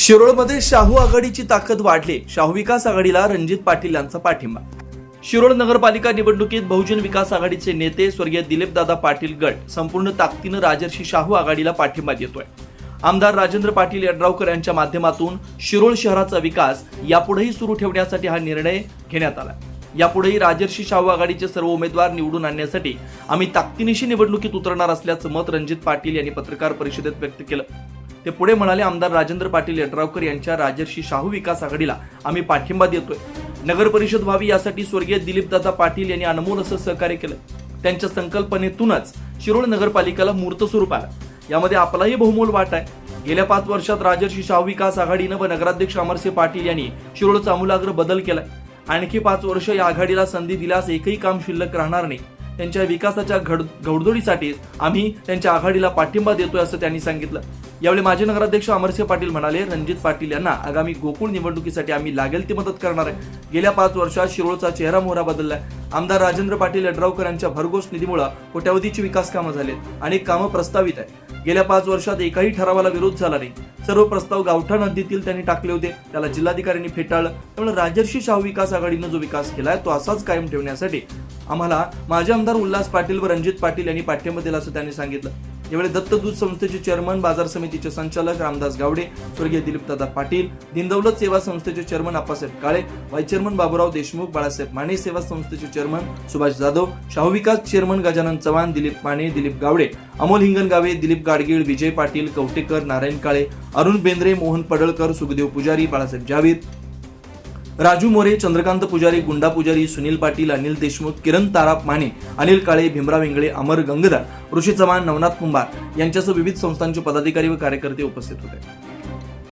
शिरोळमध्ये शाहू आघाडीची ताकद वाढली. शाहू विकास आघाडीला रणजित पाटील यांचा पाठिंबा. शिरोळ नगरपालिका निवडणुकीत बहुजन विकास आघाडीचे नेते स्वर्गीय दिलीपदादा पाटील गट संपूर्ण ताकदीनं राजर्षी शाहू आघाडीला पाठिंबा देतोय. आमदार राजेंद्र पाटील यड्रावकर यांच्या माध्यमातून शिरोळ शहराचा विकास यापुढेही सुरू ठेवण्यासाठी हा निर्णय घेण्यात आला. यापुढेही राजर्षी शाहू आघाडीचे सर्व उमेदवार निवडून आणण्यासाठी आम्ही ताकदीनिशी निवडणुकीत उतरणार असल्याचं मत रणजित पाटील यांनी पत्रकार परिषदेत व्यक्त केलं. ते पुढे म्हणाले आमदार राजेंद्र पाटील यड्रावकर यांच्या राजर्षी शाहू विकास आघाडीला आम्ही पाठिंबा देतोय. नगर परिषद व्हावी यासाठी स्वर्गीय दिलीपदादा पाटील यांनी अनमोल असं सहकार्य केलं. त्यांच्या संकल्पनेतूनच शिरोळ नगरपालिकेला मूर्त स्वरूप आलं. यामध्ये आपलाही बहुमोल वाट आहे. गेल्या पाच वर्षात राजर्षी शाहू विकास आघाडीनं व नगराध्यक्ष अमरसिंह पाटील यांनी शिरोळचा आमूलाग्र बदल केलाय आणखी पाच वर्ष या आघाडीला संधी दिल्यास एकही काम शिल्लक राहणार नाही. त्यांच्या विकासाच्या घड घडदोडीसाठी आम्ही त्यांच्या आघाडीला पाठिंबा देतोय असं त्यांनी सांगितलं. यावेळी माजी नगराध्यक्ष अमरसिंह पाटील म्हणाले रणजित पाटील यांना आगामी गोकुळ निवडणुकीसाठी आम्ही लागेल ती मदत करणार आहे. गेल्या पाच वर्षात शिरोळचा चेहरा मोहरा बदललाय. आमदार राजेंद्र पाटील यड्रावकर यांच्या भरघोस निधीमुळे कोट्यावधीची विकास कामं झालीत अनेक कामं प्रस्तावित आहे गेल्या पाच वर्षात एकाही ठरावाला विरोध झाला नाही. सर्व प्रस्ताव गावठा नदीतील त्यांनी टाकले होते. त्याला जिल्हाधिकाऱ्यांनी फेटाळलं. त्यामुळे राजर्षी शाहू विकास आघाडीनं जो विकास केलाय तो असाच कायम ठेवण्यासाठी आम्हाला माजी आमदार उल्हास पाटील व रणजित पाटील यांनी पाठिंबा दिला असं त्यांनी सांगितलं. यावेळी दत्त दूध संस्थेचे चेअरमन बाजार समितीचे संचालक रामदास गावडे स्वर्गीय दिलीपदादा पाटील दिनदौलत सेवा संस्थेचे chairman Appasaheb Kale vice chairman Baburao Deshmukh Balasaheb Mane सेवा संस्थेचे चेअरमन सुभाष जाधव शाहू विकास चेअरमन गजानन चव्हाण दिलीप माने दिलीप गावडे अमोल हिंगणगावे दिलीप गाडगीळ विजय पाटील कवटेकर नारायण काळे अरुण बेंद्रे मोहन पडळकर सुखदेव पुजारी बाळासाहेब जावीर राजू मोरे चंद्रकांत पुजारी गुंडा पुजारी सुनील पाटील अनिल देशमुख किरण ताराप माने अनिल काळे भीमराव इंगळे अमर गंगधर ऋषी चव्हाण नवनाथ कुंभार यांच्यासह विविध संस्थांचे पदाधिकारी व कार्यकर्ते उपस्थित होते.